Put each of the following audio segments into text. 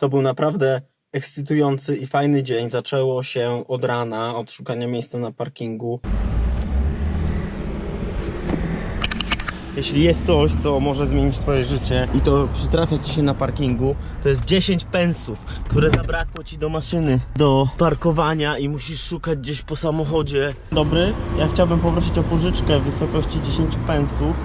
To był naprawdę ekscytujący i fajny dzień. Zaczęło się od rana, od szukania miejsca na parkingu. Jeśli jest coś, co może zmienić Twoje życie i to przytrafia Ci się na parkingu, to jest 10 pensów, które zabrakło Ci do maszyny, do parkowania i musisz szukać gdzieś po samochodzie. Dobry, ja chciałbym poprosić o pożyczkę w wysokości 10 pensów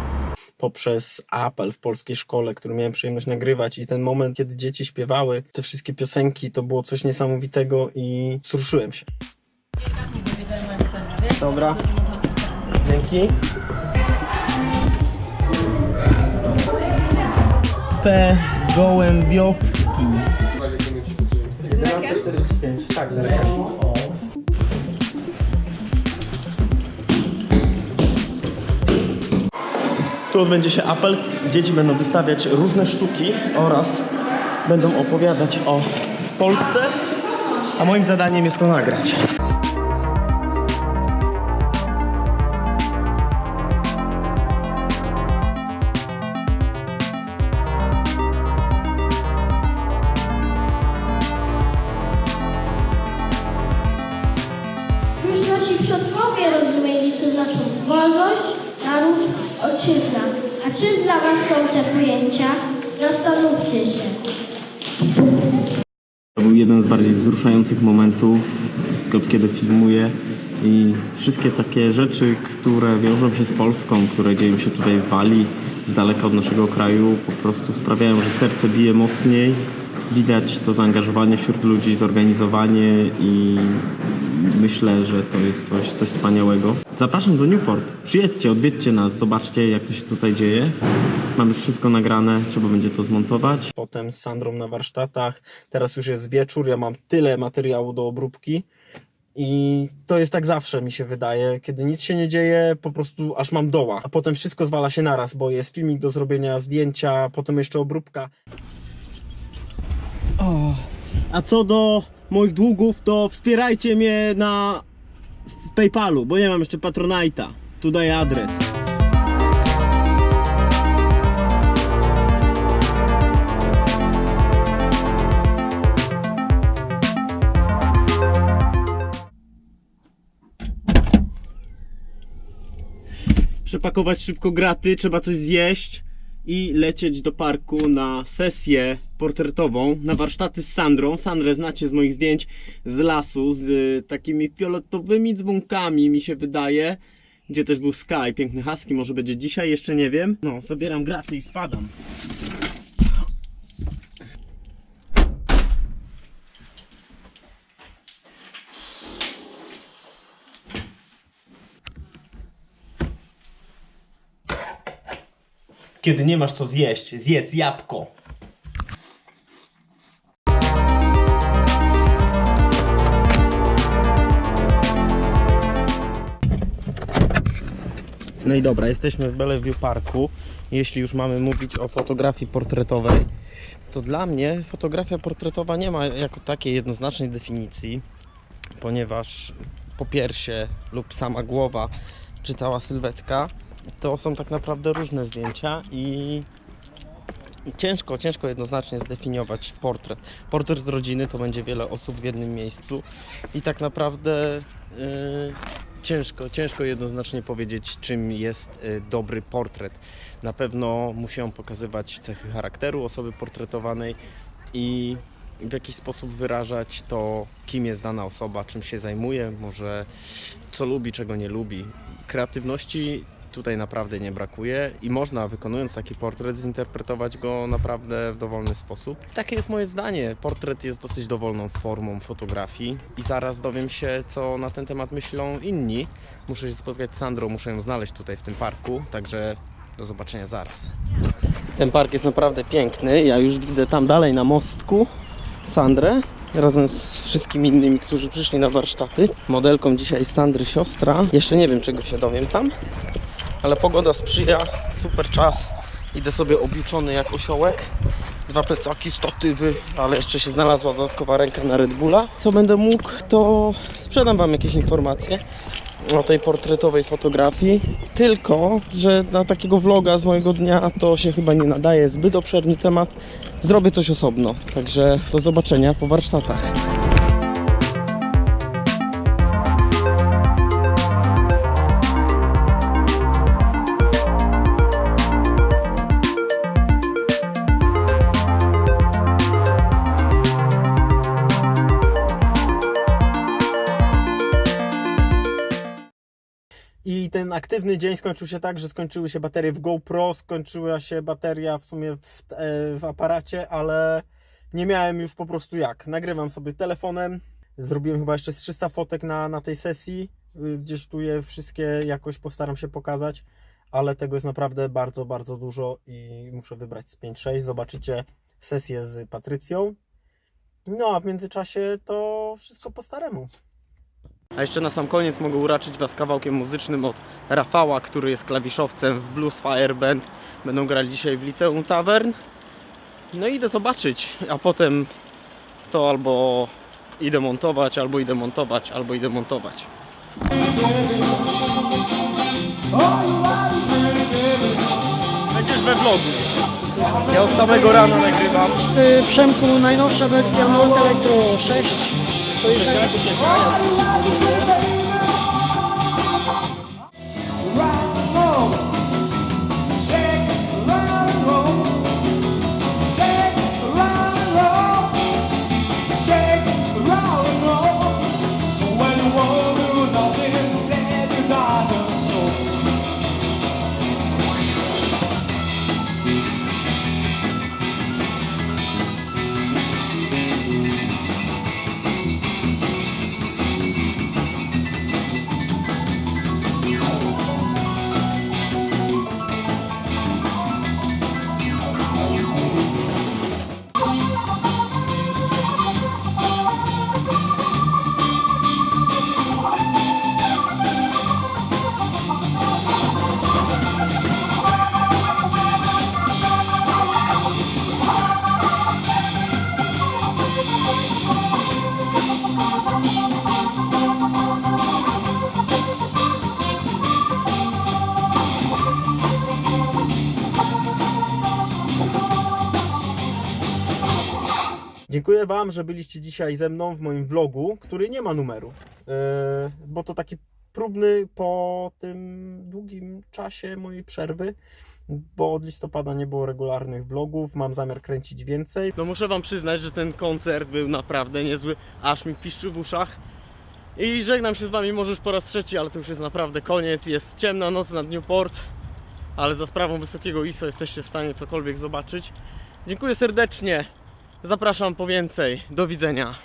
poprzez apel w polskiej szkole, który miałem przyjemność nagrywać i ten moment, kiedy dzieci śpiewały te wszystkie piosenki, to było coś niesamowitego i wzruszyłem się. Dobra, dzięki. P. Gołębiowski. 11.45, tak, z Tu odbędzie się apel. Dzieci będą wystawiać różne sztuki oraz będą opowiadać o Polsce, a moim zadaniem jest to nagrać. Ojczyzna. A czym dla Was są te pojęcia? Zastanówcie się. To był jeden z bardziej wzruszających momentów, od kiedy filmuję i wszystkie takie rzeczy, które wiążą się z Polską, które dzieją się tutaj w Walii, z daleka od naszego kraju, po prostu sprawiają, że serce bije mocniej. Widać to zaangażowanie wśród ludzi, zorganizowanie i myślę, że to jest coś, coś wspaniałego. Zapraszam do Newport. Przyjedźcie, odwiedźcie nas, zobaczcie jak to się tutaj dzieje. Mam już wszystko nagrane, trzeba będzie to zmontować. Potem z Sandrą na warsztatach. Teraz już jest wieczór, ja mam tyle materiału do obróbki. I to jest tak zawsze, mi się wydaje. Kiedy nic się nie dzieje, po prostu aż mam doła. A potem wszystko zwala się naraz, bo jest filmik do zrobienia, zdjęcia, potem jeszcze obróbka. O, a co do moich długów, to wspierajcie mnie na PayPalu, bo nie mam jeszcze Patronite'a. Tu daję adres. Przepakować szybko graty, trzeba coś zjeść i lecieć do parku na sesję portretową, na warsztaty z Sandrą. Sandrę znacie z moich zdjęć z lasu, z y, takimi fioletowymi dzwonkami, mi się wydaje. Gdzie też był Sky, piękny husky, może będzie dzisiaj, jeszcze nie wiem. No, zabieram graty i spadam. Kiedy nie masz co zjeść, zjedz jabłko. No i dobra, jesteśmy w Bellevue Parku. Jeśli już mamy mówić o fotografii portretowej, to dla mnie fotografia portretowa nie ma jako takiej jednoznacznej definicji, ponieważ popiersie lub sama głowa czy cała sylwetka to są tak naprawdę różne zdjęcia i ciężko, ciężko jednoznacznie zdefiniować portret. Portret rodziny to będzie wiele osób w jednym miejscu i tak naprawdę yy, ciężko, ciężko jednoznacznie powiedzieć, czym jest yy, dobry portret. Na pewno musi on pokazywać cechy charakteru osoby portretowanej i w jakiś sposób wyrażać to, kim jest dana osoba, czym się zajmuje, może co lubi, czego nie lubi. Kreatywności tutaj naprawdę nie brakuje i można wykonując taki portret zinterpretować go naprawdę w dowolny sposób. Takie jest moje zdanie. Portret jest dosyć dowolną formą fotografii i zaraz dowiem się, co na ten temat myślą inni. Muszę się spotkać z Sandrą, muszę ją znaleźć tutaj w tym parku, także do zobaczenia zaraz. Ten park jest naprawdę piękny. Ja już widzę tam dalej na mostku Sandrę razem z wszystkimi innymi, którzy przyszli na warsztaty. Modelką dzisiaj Sandry siostra. Jeszcze nie wiem, czego się dowiem tam, ale pogoda sprzyja, super czas. Idę sobie objuczony jak osiołek. dwa plecaki, statywy, ale jeszcze się znalazła dodatkowa ręka na Red Bulla. Co będę mógł, to sprzedam Wam jakieś informacje o tej portretowej fotografii. Tylko, że na takiego vloga z mojego dnia to się chyba nie nadaje, zbyt obszerny temat. Zrobię coś osobno. Także do zobaczenia po warsztatach. I ten aktywny dzień skończył się tak, że skończyły się baterie w GoPro, skończyła się bateria w sumie w, e, w aparacie, ale nie miałem już po prostu jak. Nagrywam sobie telefonem, zrobiłem chyba jeszcze z 300 fotek na, na tej sesji, gdzieś tu je wszystkie jakoś postaram się pokazać, ale tego jest naprawdę bardzo, bardzo dużo i muszę wybrać z 5-6. Zobaczycie sesję z Patrycją. No a w międzyczasie to wszystko po staremu. A jeszcze na sam koniec mogę uraczyć Was kawałkiem muzycznym od Rafała, który jest klawiszowcem w Blues Fire Band. Będą grali dzisiaj w Liceum Tavern. No i idę zobaczyć, a potem to albo idę montować, albo idę montować, albo idę montować. Będziesz we vlogu. Ja od samego rana nagrywam. Jest y, Przemku najnowsza wersja Note Electro 6. To jest Dziękuję Wam, że byliście dzisiaj ze mną w moim vlogu, który nie ma numeru, yy, bo to taki próbny po tym długim czasie mojej przerwy, bo od listopada nie było regularnych vlogów, mam zamiar kręcić więcej. No muszę Wam przyznać, że ten koncert był naprawdę niezły, aż mi piszczy w uszach. I żegnam się z Wami może już po raz trzeci, ale to już jest naprawdę koniec. Jest ciemna noc nad Newport, ale za sprawą wysokiego ISO jesteście w stanie cokolwiek zobaczyć. Dziękuję serdecznie. Zapraszam po więcej. Do widzenia.